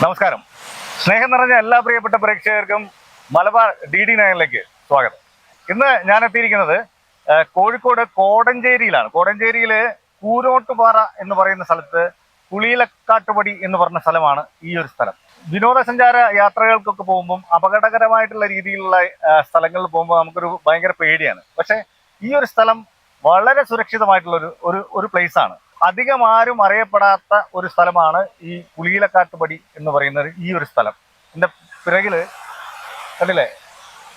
നമസ്കാരം. സ്നേഹം നിറഞ്ഞ എല്ലാ പ്രിയപ്പെട്ട പ്രേക്ഷകർക്കും മലബാർ ഡി ഡി നയനിലേക്ക് സ്വാഗതം. ഇന്ന് ഞാൻ എത്തിയിരിക്കുന്നത് കോഴിക്കോട് കോടഞ്ചേരിയിലാണ്. കോടഞ്ചേരിയിലെ കൂരോട്ടുപാറ എന്ന് പറയുന്ന സ്ഥലത്ത് പുളിയിലക്കാട്ടുപടി എന്ന് പറഞ്ഞ സ്ഥലമാണ് ഈ ഒരു സ്ഥലം. വിനോദസഞ്ചാര യാത്രകൾക്കൊക്കെ പോകുമ്പം അപകടകരമായിട്ടുള്ള രീതിയിലുള്ള സ്ഥലങ്ങളിൽ പോകുമ്പോൾ നമുക്കൊരു ഭയങ്കര പേടിയാണ്. പക്ഷേ ഈ ഒരു സ്ഥലം വളരെ സുരക്ഷിതമായിട്ടുള്ള ഒരു ഒരു പ്ലേസ് ആണ്. അധികം ആരും അറിയപ്പെടാത്ത ഒരു സ്ഥലമാണ് ഈ പുളിയിലക്കാട്ടുപടി എന്ന് പറയുന്നത് ഈ ഒരു സ്ഥലം. എന്റെ പിറകിൽ കണ്ടില്ലേ?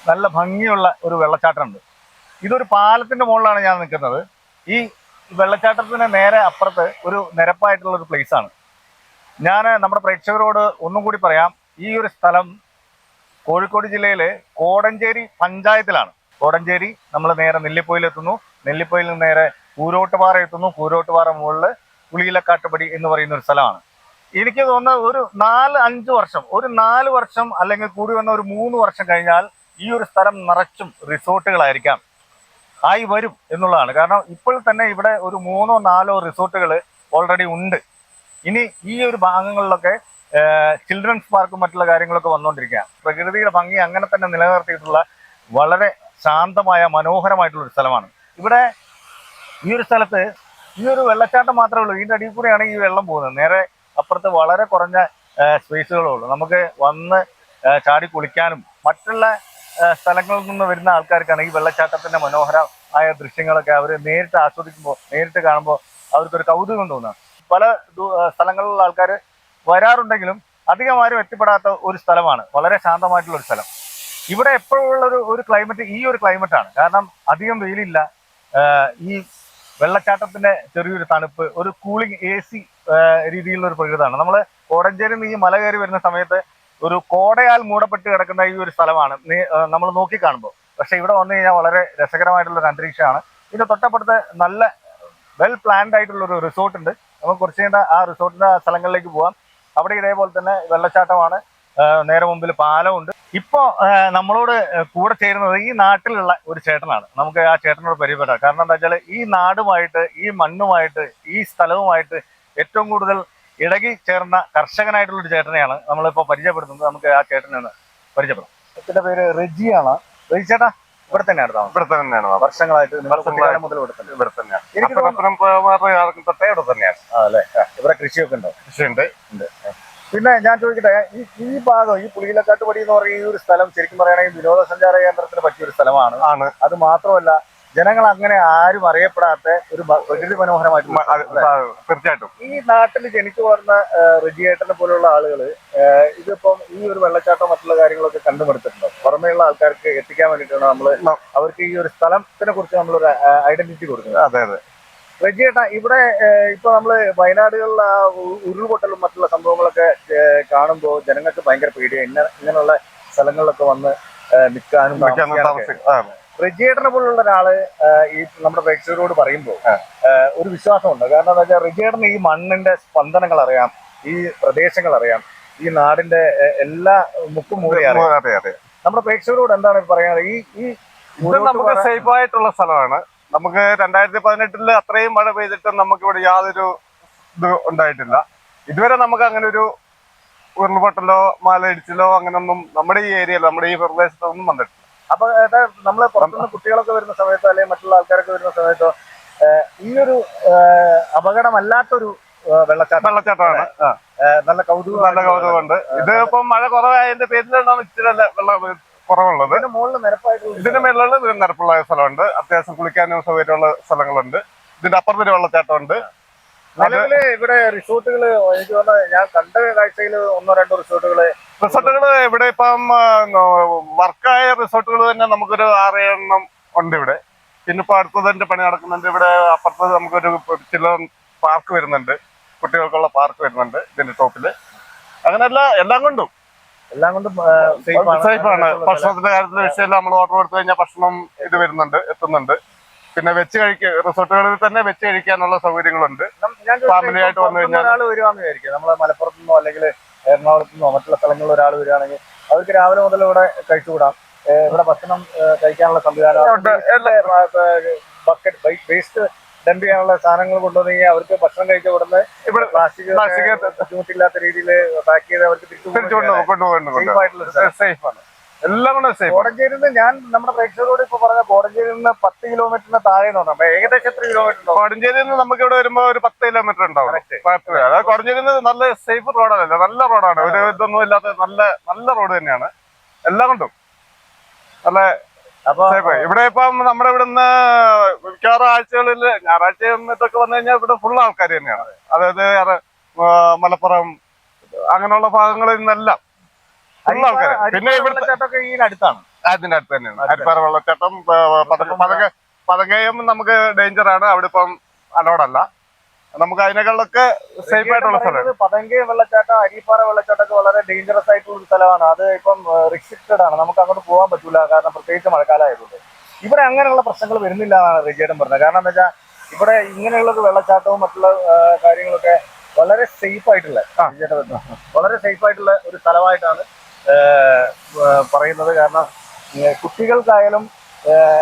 നല്ല ഭംഗിയുള്ള ഒരു വെള്ളച്ചാട്ടമുണ്ട്. ഇതൊരു പാലത്തിന്റെ മുകളിലാണ് ഞാൻ നിൽക്കുന്നത്. ഈ വെള്ളച്ചാട്ടത്തിന് നേരെ അപ്പുറത്ത് ഒരു നിരപ്പായിട്ടുള്ള ഒരു പ്ലേസ് ആണ്. ഞാൻ നമ്മുടെ പ്രേക്ഷകരോട് ഒന്നും കൂടി പറയാം. ഈ ഒരു സ്ഥലം കോഴിക്കോട് ജില്ലയിലെ കോടഞ്ചേരി പഞ്ചായത്തിലാണ്. കോടഞ്ചേരി നമ്മൾ നേരെ നെല്ലിപ്പോയിലെത്തുന്നു. നെല്ലിപ്പൊയിൽ നിന്ന് നേരെ കൂരോട്ടുപാറ എത്തുന്നു. കൂരോട്ടുപാറ മുകളിൽ പുളിയിലക്കാട്ടുപടി എന്ന് പറയുന്ന ഒരു സ്ഥലമാണ്. എനിക്ക് തോന്നുന്നത് ഒരു നാല് അഞ്ച് വർഷം ഒരു നാല് വർഷം അല്ലെങ്കിൽ കൂടി വന്ന ഒരു മൂന്ന് വർഷം കഴിഞ്ഞാൽ ഈ ഒരു സ്ഥലം നിറച്ചും റിസോർട്ടുകളായിരിക്കാം. ആയി വരും എന്നുള്ളതാണ്. കാരണം ഇപ്പോൾ തന്നെ ഇവിടെ ഒരു മൂന്നോ നാലോ റിസോർട്ടുകൾ ഓൾറെഡി ഉണ്ട്. ഇനി ഈ ഒരു ഭാഗങ്ങളിലൊക്കെ ചിൽഡ്രൻസ് പാർക്കും മറ്റുള്ള കാര്യങ്ങളൊക്കെ വന്നുകൊണ്ടിരിക്കുക പ്രകൃതിയുടെ ഭംഗി അങ്ങനെ തന്നെ നിലനിർത്തിയിട്ടുള്ള വളരെ ശാന്തമായ മനോഹരമായിട്ടുള്ള ഒരു സ്ഥലമാണ്. ഇവിടെ ഈ ഒരു സ്ഥലത്ത് ഈ ഒരു വെള്ളച്ചാട്ടം മാത്രമേ ഉള്ളൂ. ഇതിന്റെ അടിയിൽ കൂടെയാണ് ഈ വെള്ളം പോകുന്നത്. നേരെ അപ്പുറത്ത് വളരെ കുറഞ്ഞ സ്പേസുകളേ ഉള്ളൂ. നമുക്ക് വന്ന് ചാടി കുളിക്കാനും മറ്റുള്ള സ്ഥലങ്ങളിൽ നിന്ന് വരുന്ന ആൾക്കാർക്കാണ് ഈ മനോഹര ആയ ദൃശ്യങ്ങളൊക്കെ അവർ നേരിട്ട് ആസ്വദിക്കുമ്പോൾ നേരിട്ട് കാണുമ്പോൾ അവർക്കൊരു കൗതുകം തോന്നുക പല സ്ഥലങ്ങളിലുള്ള ആൾക്കാർ വരാറുണ്ടെങ്കിലും അധികം ആരും എത്തിപ്പെടാത്ത ഒരു സ്ഥലമാണ്. വളരെ ശാന്തമായിട്ടുള്ള ഒരു സ്ഥലം. ഇവിടെ എപ്പോഴുള്ള ഒരു ഒരു ക്ലൈമറ്റ് ഈ ഒരു ക്ലൈമറ്റാണ് കാരണം അധികം വെയിലില്ല. ഈ വെള്ളച്ചാട്ടത്തിന്റെ ചെറിയൊരു തണുപ്പ് ഒരു കൂളിംഗ് എ സി രീതിയിലുള്ള ഒരു പ്രകൃതമാണ്. നമ്മൾ കോടഞ്ചേരിയിൽ നിന്ന് ഈ മല കയറി വരുന്ന സമയത്ത് ഒരു കോടയാൽ മൂടപ്പെട്ട് കിടക്കുന്ന ഈ ഒരു സ്ഥലമാണ്. നമ്മൾ നോക്കി കാണുമ്പോൾ പക്ഷെ ഇവിടെ വന്നു കഴിഞ്ഞാൽ വളരെ രസകരമായിട്ടുള്ള ഒരു അന്തരീക്ഷമാണ്. ഇതിന്റെ തൊട്ടപ്പുറത്ത് നല്ല വെൽ പ്ലാൻഡ് ആയിട്ടുള്ള ഒരു റിസോർട്ട് ഉണ്ട്. നമുക്ക് കുറച്ച് കഴിഞ്ഞാൽ ആ റിസോർട്ടിന്റെ സ്ഥലങ്ങളിലേക്ക് പോവാം. അവിടെ ഇതേപോലെ തന്നെ വെള്ളച്ചാട്ടമാണ്. നേരെ മുമ്പിൽ പാലമുണ്ട് ഇപ്പോ നമ്മളോട് കൂടെ ചേരുന്നത് ഈ നാട്ടിലുള്ള ഒരു ചേട്ടനാണ്. നമുക്ക് ആ ചേട്ടനോട് പരിചയപ്പെടാം. കാരണം എന്താ വെച്ചാൽ ഈ നാടുമായിട്ട് ഈ മണ്ണുമായിട്ട് ഈ സ്ഥലവുമായിട്ട് ഏറ്റവും കൂടുതൽ ഇടകി ചേർന്ന കർഷകനായിട്ടുള്ള ഒരു ചേട്ടനെയാണ് നമ്മളിപ്പോ പരിചയപ്പെടുത്തുന്നത്. നമുക്ക് ആ ചേട്ടനെ പരിചയപ്പെടാം. ചേട്ടന്റെ പേര് റെജിയാണ്. റെജി ചേട്ടാ ഇവിടെ തന്നെയാണ് താമസം. ഇവിടെ തന്നെയാണ് വർഷങ്ങളായിട്ട് മുതൽ ഇവിടെ ഇവിടെ തന്നെയാണ്. ഇവിടെ തന്നെയാണ്. ഇവിടെ കൃഷിയൊക്കെ ഉണ്ടോ? കൃഷിയുണ്ട്. പിന്നെ ഞാൻ ചോദിക്കട്ടെ ഈ ഈ ഭാഗം ഈ പുളിയിലക്കാട്ടുപടി എന്ന് പറയുന്ന ഈ ഒരു സ്ഥലം ശരിക്കും പറയുകയാണെങ്കിൽ വിനോദസഞ്ചാര കേന്ദ്രത്തിന് പറ്റിയ ഒരു സ്ഥലമാണ്. ആണ്. അത് മാത്രമല്ല ജനങ്ങൾ അങ്ങനെ ആരും അറിയപ്പെടാത്ത ഒരു പ്രകൃതി മനോഹരമായിട്ടുള്ള മ- അത് സ്ഥലം, അല്ലേ? തീർച്ചയായിട്ടും. ഈ നാട്ടിൽ ജനിച്ചു വളർന്ന റെജിയേട്ടനെ പോലുള്ള ആളുകൾ ഇതിപ്പം ഈ ഒരു വെള്ളച്ചാട്ടം മറ്റുള്ള കാര്യങ്ങളൊക്കെ കണ്ടുപിടുത്തിട്ടുണ്ടോ പുറമേയുള്ള ആൾക്കാർക്ക് എത്തിക്കാൻ വേണ്ടിയിട്ടാണ് നമ്മൾ അവർക്ക് ഈ ഒരു സ്ഥലത്തിനെ കുറിച്ച് നമ്മളൊരു ഐഡന്റിറ്റി കൊടുക്കുന്നത്. അതെ അതെ. റെജിയേട്ടാ ഇവിടെ ഇപ്പൊ നമ്മൾ വയനാടുകളിൽ ആ ഉരുൾപൊട്ടലും മറ്റുള്ള സംഭവങ്ങളൊക്കെ ഏഹ്, കാണുമ്പോൾ ജനങ്ങൾക്ക് ഭയങ്കര പേടിയാണ് ഇന്ന ഇങ്ങനെയുള്ള സ്ഥലങ്ങളിലൊക്കെ വന്ന് നിൽക്കാനും റെജിയേട്ടനെ പോലുള്ള ഒരാൾ ഈ നമ്മുടെ പ്രേക്ഷകരോട് പറയുമ്പോൾ ഒരു വിശ്വാസമുണ്ട്. കാരണം എന്താ വെച്ചാൽ റെജിയേട്ടന് ഈ മണ്ണിന്റെ സ്പന്ദനങ്ങൾ അറിയാം ഈ പ്രദേശങ്ങൾ അറിയാം ഈ നാടിന്റെ എല്ലാ മുക്കും മൂലയും നമ്മുടെ പ്രേക്ഷകരോട് എന്താണ് പറയുന്നത് ഈ ഈ നമുക്ക് സേഫ് ആയിട്ടുള്ള സ്ഥലമാണ്. നമുക്ക് രണ്ടായിരത്തി പതിനെട്ടിൽ അത്രയും മഴ പെയ്തിട്ട് നമുക്ക് ഇവിടെ യാതൊരു ഇത് ഉണ്ടായിട്ടില്ല. ഇതുവരെ നമുക്ക് അങ്ങനെ ഒരു ഉരുൾപൊട്ടലോ മലയിടിച്ചിലോ അങ്ങനൊന്നും നമ്മുടെ ഈ ഏരിയയിൽ നമ്മുടെ ഈ പ്രദേശത്തൊന്നും വന്നിട്ടില്ല. അപ്പൊ നമ്മൾ പുറത്തുനിന്ന് കുട്ടികളൊക്കെ വരുന്ന സമയത്തോ അല്ലെങ്കിൽ മറ്റുള്ള ആൾക്കാരൊക്കെ വരുന്ന സമയത്തോ ഈ ഒരു അപകടമല്ലാത്തൊരു വെള്ളച്ചാട്ടം. വെള്ളച്ചാട്ടമാണ്. നല്ല കൗതുകം നല്ല കൗതുകമുണ്ട്. ഇത് ഇപ്പം മഴ കുറവായതിന്റെ പേരിലാണ് ഇച്ചിരി വെള്ളം കുറവുള്ളത്. മുകളിൽ നിരപ്പായിട്ടുള്ള ഇതിന്റെ മേലുള്ള നിരപ്പുള്ള സ്ഥലമുണ്ട്. അത്യാവശ്യം കുളിക്കാനും സൗകര്യമുള്ള സ്ഥലങ്ങളുണ്ട്. ഇതിന്റെ അപ്പുറത്തൊരു വെള്ളച്ചാട്ടമുണ്ട്. നിലവിൽ ഇവിടെ റിസോർട്ടുകൾ എനിക്ക് തോന്നുന്നത് ഞാൻ കണ്ട കാഴ്ചയിൽ ഒന്നോ രണ്ടോ റിസോർട്ടുകൾ റിസോർട്ടുകൾ ഇവിടെ ഇപ്പം വർക്കായ റിസോർട്ടുകൾ തന്നെ നമുക്കൊരു ആറ് എണ്ണം ഉണ്ട് ഇവിടെ. പിന്നെ ഇപ്പൊ അടുത്തതിന്റെ പണി നടക്കുന്നുണ്ട്. ഇവിടെ അപ്പുറത്ത് നമുക്കൊരു ചില പാർക്ക് വരുന്നുണ്ട്. കുട്ടികൾക്കുള്ള പാർക്ക് വരുന്നുണ്ട് ഇതിന്റെ ടോപ്പിൽ. അങ്ങനെ എല്ലാ കൊണ്ടും. എല്ലാം കൊണ്ടും സേഫ് ആണ് ഭക്ഷണത്തിന്റെ കാര്യത്തിൽ വിഷയമില്ല. നമ്മൾ ഓർഡർ കൊടുത്തു കഴിഞ്ഞാൽ ഭക്ഷണം ഇത് വരുന്നുണ്ട് എത്തുന്നുണ്ട്. പിന്നെ വെച്ച് കഴിക്കുക റിസോർട്ടുകളിൽ തന്നെ വെച്ച് കഴിക്കാനുള്ള സൗകര്യങ്ങളുണ്ട്. ഫാമിലി ആയിട്ട് വന്നു കഴിഞ്ഞാൽ- ഒരാൾ വരുവാന്ന് വിചാരിക്കും. നമ്മളെ മലപ്പുറത്തു നിന്നോ അല്ലെങ്കിൽ എറണാകുളത്തു നിന്നോ മറ്റുള്ള സ്ഥലങ്ങളിൽ ഒരാൾ വരികയാണെങ്കിൽ അവർക്ക് രാവിലെ മുതൽ ഇവിടെ കഴിച്ചുകൂടാം. ഇവിടെ ഭക്ഷണം കഴിക്കാനുള്ള സംവിധാനം. ബക്കറ്റ് വേസ്റ്റ് ഡംപ് ചെയ്യാനുള്ള സാധനങ്ങൾ കൊണ്ടുവന്നെങ്കിൽ അവർക്ക് ഭക്ഷണം കഴിച്ച ഉടനെ ഇവിടെ പ്ലാസ്റ്റിക് ബുദ്ധിമുട്ടില്ലാത്ത രീതിയിൽ പാക്ക് ചെയ്ത് അവർക്ക് തിരിച്ചു തിരിച്ചു കൊണ്ടുപോകും കൊണ്ടുപോകും Safe ആയിട്ടുള്ള സ്ഥലം. സേഫ് ആണ്. എല്ലാം കൊണ്ട് സേഫ് കോടഞ്ചേരി ഞാൻ നമ്മുടെ പ്രേക്ഷകരോട് ഇപ്പൊ പറഞ്ഞ കോടഞ്ചേരി നിന്ന് പത്ത് കിലോമീറ്ററിന് താഴെ നോക്കാം ഏകദേശം എത്ര കിലോമീറ്റർ കോടഞ്ചേരി നിന്ന് നമുക്ക് ഇവിടെ വരുമ്പോ ഒരു പത്ത് കിലോമീറ്റർ ഉണ്ടാവും. അതായത് കോടഞ്ചേരി നല്ല സേഫ് റോഡല്ല നല്ല റോഡാണ് ഒരു ഇതൊന്നും ഇല്ലാത്ത നല്ല നല്ല റോഡ് തന്നെയാണ്. എല്ലാം കൊണ്ടും. നല്ല ഇവിടെ ഇപ്പം നമ്മുടെ ഇവിടുന്ന് മിക്കവാറും ആഴ്ചകളിൽ ഞായറാഴ്ച ഇതൊക്കെ വന്നു കഴിഞ്ഞാൽ ഇവിടെ ഫുൾ ആൾക്കാർ തന്നെയാണ്. അതായത് മലപ്പുറം അങ്ങനെയുള്ള ഭാഗങ്ങളിൽ നിന്നെല്ലാം. ഫുൾ ആൾക്കാർ പിന്നെ ഇവിടുത്തെ ഈ അടുത്താണ് അതിന്റെ അടുത്ത്. തന്നെയാണ് അരിപ്പാറ വെള്ളച്ചാട്ടം പതക പതകയും നമുക്ക് ഡേഞ്ചർ ആണ് അവിടെ ഇപ്പം അലോഡല്ല നമുക്ക് അതിനേക്കാളൊക്കെ സേഫ് ആയിട്ടുള്ള സ്ഥലമാണ്. പതങ്കയം വെള്ളച്ചാട്ടം അരിപ്പാറ വെള്ളച്ചാട്ടമൊക്കെ വളരെ ഡേഞ്ചറസ് ആയിട്ടുള്ള ഒരു സ്ഥലമാണ്. അത് ഇപ്പം റിസ്ട്രിക്റ്റഡ് ആണ്. നമുക്ക് അങ്ങോട്ട് പോകാൻ പറ്റൂല. കാരണം പ്രത്യേകിച്ച് മഴക്കാലമായതുകൊണ്ട്. ഇവിടെ അങ്ങനെയുള്ള പ്രശ്നങ്ങൾ വരുന്നില്ല എന്നാണ് റിജേഡം പറഞ്ഞത്. കാരണം എന്താ വെച്ചാൽ ഇവിടെ ഇങ്ങനെയുള്ള വെള്ളച്ചാട്ടവും മറ്റുള്ള കാര്യങ്ങളൊക്കെ വളരെ സേഫ് ആയിട്ടുള്ള. വളരെ സേഫ് ആയിട്ടുള്ള ഒരു സ്ഥലമായിട്ടാണ് പറയുന്നത് കാരണം കുട്ടികൾക്കായാലും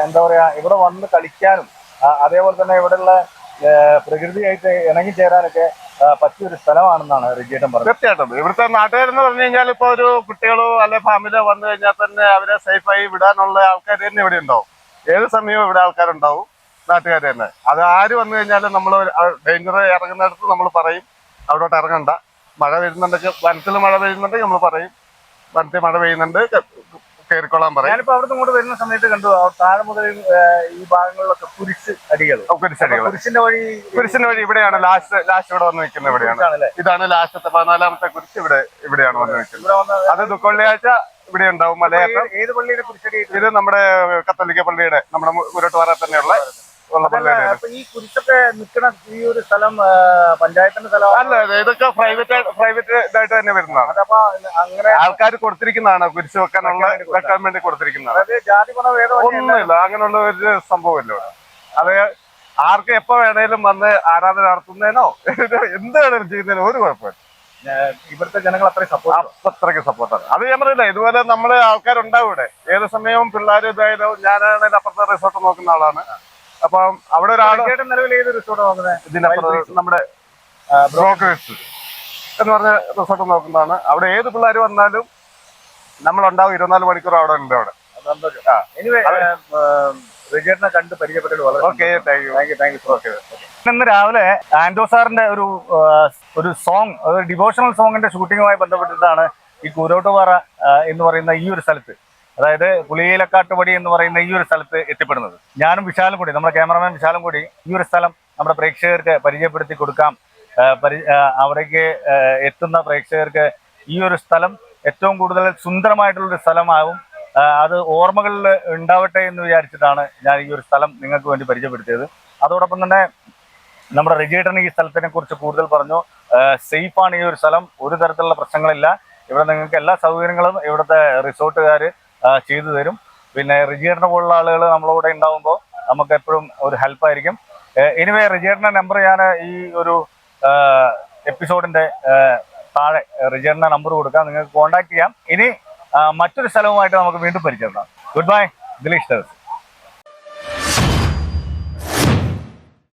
എന്താ പറയാ ഇവിടെ വന്ന് കളിക്കാനും അതേപോലെ തന്നെ ഇവിടെയുള്ള പ്രകൃതിയായിട്ട് ഇണങ്ങിച്ചേരാനൊക്കെ ആ, പറ്റിയൊരു സ്ഥലമാണെന്നാണ് റിജേട്ടൻ പറഞ്ഞത്. തീർച്ചയായിട്ടും. ഇവിടുത്തെ നാട്ടുകാരെന്ന് പറഞ്ഞു കഴിഞ്ഞാൽ ഇപ്പൊ ഒരു കുട്ടികളോ അല്ലെ ഫാമിലിയോ വന്നു കഴിഞ്ഞാൽ തന്നെ അവരെ സേഫായി വിടാനുള്ള ആൾക്കാർ തന്നെ ഇവിടെ ഉണ്ടാവും. ഏത് സമയവും ഇവിടെ ആൾക്കാരുണ്ടാവും നാട്ടുകാർ തന്നെ. അത് ആര് വന്നു കഴിഞ്ഞാലും നമ്മൾ ഡേഞ്ചർ ഇറങ്ങുന്നിടത്ത് നമ്മൾ പറയും അവിടോട്ട് ഇറങ്ങണ്ട. മഴ വരുന്നുണ്ടെങ്കിൽ വനത്തിൽ മഴ പെയ്യുന്നുണ്ടെങ്കിൽ നമ്മൾ പറയും. വനത്തിൽ മഴ പെയ്യുന്നുണ്ട്. കയറിക്കൊള്ളാൻ പറയും. ഞാനിപ്പോ അവിടുന്ന് ഇങ്ങോട്ട് വരുന്ന സമയത്ത് കണ്ടു താഴെ മുതൽ ഈ ഭാഗങ്ങളിലൊക്കെ കുരിശ് അടികൾ. കുരിശടികൾ കുരിശിന്റെ വഴി കുരിശിന്റെ വഴി ഇവിടെയാണ് ലാസ്റ്റ് ലാസ്റ്റ് ഇവിടെ വന്ന് നിൽക്കുന്നത് ഇവിടെയാണ്. ഇതാണ് ലാസ്റ്റത്തെ പതിനാലാമത്തെ കുരിശ് ഇവിടെ ഇവിടെയാണ് വന്ന് നിൽക്കുന്നത്. അത് ദുഃഖവെള്ളിയാഴ്ച ഇവിടെ ഉണ്ടാവും മലയാളം ഏത് പള്ളിയുടെ കുരിശടി ഇത് നമ്മുടെ കത്തോലിക്ക പള്ളിയുടെ നമ്മുടെ മുരട്ടുപാറ തന്നെയുള്ള ഈ കുരിശൊക്കെ നിൽക്കുന്ന ഈ ഒരു സ്ഥലം പഞ്ചായത്തിന്റെ അല്ല ഇത് ഇതൊക്കെ പ്രൈവറ്റ് പ്രൈവറ്റ് ഇതായിട്ട് തന്നെ വരുന്നതാണ്. അങ്ങനെ ആൾക്കാർ കൊടുത്തിരിക്കുന്നതാണ് കുരിശ് വെക്കാനുള്ള വെക്കാൻ വേണ്ടി കൊടുത്തിരിക്കുന്നതാണ്. അതായത് ജാതി മത ഒന്നുമില്ല അങ്ങനെയുള്ള ഒരു സംഭവമല്ലോ അത് ആർക്ക് എപ്പോ വേണേലും വന്ന് ആരാധന നടത്തുന്നതിനോ എന്ത് വേണേലും ചെയ്യുന്നതിനോ ഒരു കുഴപ്പമില്ല. ഇവിടുത്തെ ജനങ്ങൾ അത്രയും സപ്പോർട്ട് അത്രയ്ക്ക് സപ്പോർട്ടാണ് അത് ഞാൻ പറയില്ല ഇതുപോലെ നമ്മൾ ആൾക്കാരുണ്ടാവും ഇവിടെ. ഏത് സമയവും പിള്ളേർ ഇതായാലും ഞാനാണെങ്കിൽ അപ്പുറത്തെ റിസോർട്ട് നോക്കുന്ന ആളാണ്. അപ്പം അവിടെ ഒരാൾ ഇതിനപ്പുറം നമ്മുടെ ബ്രോക്കേഴ്സ് എന്ന് പറഞ്ഞ റിസോർട്ട് നോക്കുന്നതാണ്. അവിടെ ഏത് പിള്ളേർ വന്നാലും നമ്മൾ ഉണ്ടാവും ഇരുപത്തിനാല് മണിക്കൂർ അവിടെ ഉണ്ട് അവിടെ. എനിവേ റിജേട്ടിനെ കണ്ട് പരിചയപ്പെട്ടത് വളരെ okay thank you thank you okay ഇന്ന് രാവിലെ ആൻഡോ സാറിന്റെ ഒരു ഒരു സോങ് ഒരു ഡിവോഷണൽ സോങ്ങിന്റെ ഷൂട്ടിങ്ങുമായി ബന്ധപ്പെട്ടിട്ടാണ് ഈ കൂരോട്ടുപാറ എന്ന് പറയുന്ന ഈ ഒരു സ്ഥലത്ത്. അതായത് പുളിയിലക്കാട്ടുപടി എന്ന് പറയുന്ന ഈ ഒരു സ്ഥലത്ത് എത്തിപ്പെടുന്നത്. ഞാനും വിശാലും കൂടി നമ്മുടെ ക്യാമറമാൻ വിശാലും കൂടി ഈ ഒരു സ്ഥലം നമ്മുടെ പ്രേക്ഷകർക്ക് പരിചയപ്പെടുത്തി കൊടുക്കാം. അവിടേക്ക് എത്തുന്ന പ്രേക്ഷകർക്ക് ഈ ഒരു സ്ഥലം ഏറ്റവും കൂടുതൽ സുന്ദരമായിട്ടുള്ളൊരു സ്ഥലമാവും. അത് ഓർമ്മകളിൽ ഉണ്ടാവട്ടെ എന്ന് വിചാരിച്ചിട്ടാണ് ഞാൻ ഈ ഒരു സ്ഥലം നിങ്ങൾക്ക് വേണ്ടി പരിചയപ്പെടുത്തിയത്. അതോടൊപ്പം തന്നെ നമ്മുടെ റിജേട്ടൻ ഈ സ്ഥലത്തിനെ കുറിച്ച് കൂടുതൽ പറഞ്ഞു. സേഫാണ് ഈ ഒരു സ്ഥലം. ഒരു തരത്തിലുള്ള പ്രശ്നങ്ങളില്ല. ഇവിടെ നിങ്ങൾക്ക് എല്ലാ സൗകര്യങ്ങളും ഇവിടുത്തെ റിസോർട്ടുകാർ ചെയ്തു തരും. പിന്നെ റിജേട്ടനെ പോലുള്ള ആളുകൾ നമ്മളിവിടെ ഉണ്ടാവുമ്പോൾ നമുക്ക് എപ്പോഴും ഒരു ഹെൽപ്പായിരിക്കും എനിവേ റിജിയറിന്റെ നമ്പർ ഞാൻ ഈ ഒരു എപ്പിസോഡിന്റെ താഴെ റിജിയറിന്റെ നമ്പർ കൊടുക്കാം. നിങ്ങൾക്ക് കോൺടാക്ട് ചെയ്യാം. ഇനി മറ്റൊരു സ്ഥലവുമായിട്ട് നമുക്ക് വീണ്ടും പരിചയപ്പെടാം. Good bye Dileesh